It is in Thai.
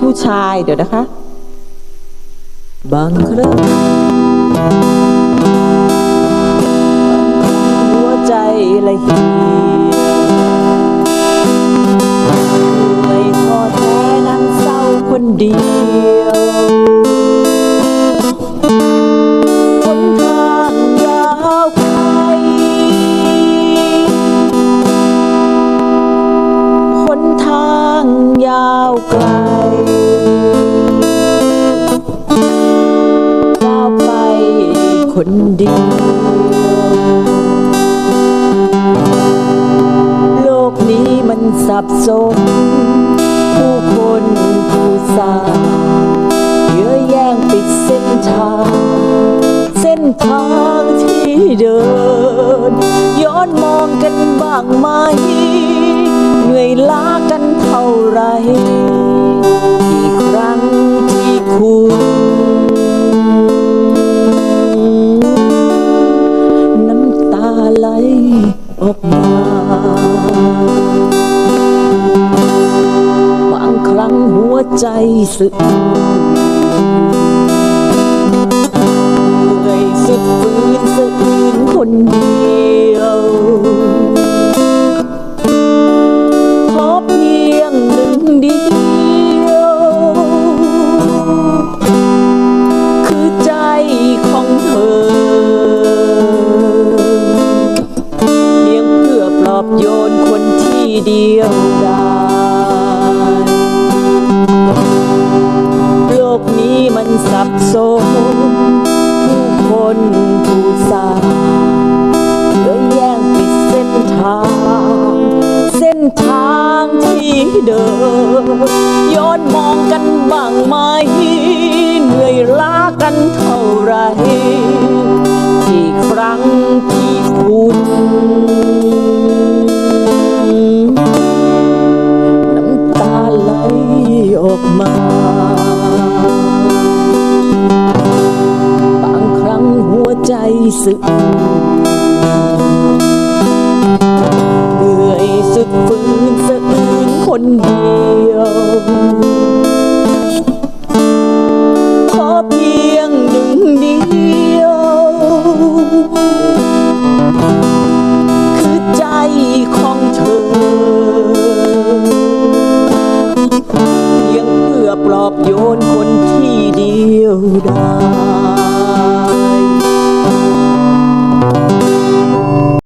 ผู้ชายเดี๋ยวนะคะ บางครั้งหัวใจละเหี่ยวไม่ท้อแท้นั่งเศร้าคนเดียว คนเดียวโลกนี้มันสับสน ผู้คนผู้สาเยอะแย่งปิดเส้นทาง เส้นทางที่เดิน ย้อนมองกันบ้างไหม เหนื่อยล้ากันเท่าไร กี่ครั้งที่คุณ ออกมา บางครั้งหัวใจสึก เดียวดายโลกนี้มันสับสนผู้คนผู้สางเยแย่งปิดเส้นทาง เส้นทางที่เดินย้อนมองกันบ้างไหมเหนื่อยล้ากันเท่าไร กี่ครั้งที่คุณ ออกมา บางครั้งหัวใจสึกเหนื่อยสุดฝืนสะอื้นคนเดียว ขอเพียงหนึ่งเดียว คือใจของเธอ เ